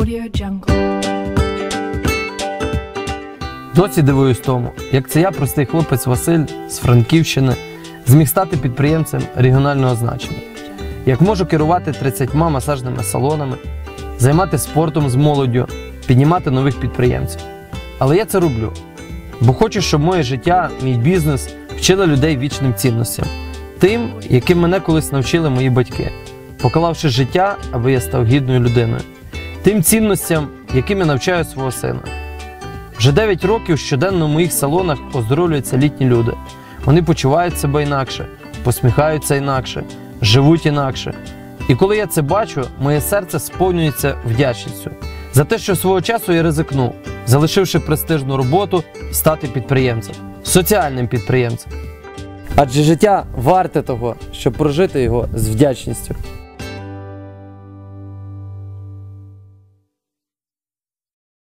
Audio Jungle. Досі дивуюсь тому, як це я, простий хлопець Василь з Франківщини, зміг стати підприємцем регіонального значення. Як можу керувати 30 масажними салонами, займати спортом з молоддю, піднімати нових підприємців. Але я це роблю, бо хочу, щоб моє життя, мій бізнес вчили людей вічним цінностям, тим, яким мене колись навчили мої батьки, поклавши життя, аби я став гідною людиною, тим цінностям, яким я навчаю свого сина. Вже 9 років щоденно в моїх салонах оздоровлюються літні люди. Вони почувають себе інакше, посміхаються інакше, живуть інакше. І коли я це бачу, моє серце сповнюється вдячністю за те, що свого часу я ризикнув, залишивши престижну роботу стати підприємцем, соціальним підприємцем. Адже життя варте того, щоб прожити його з вдячністю.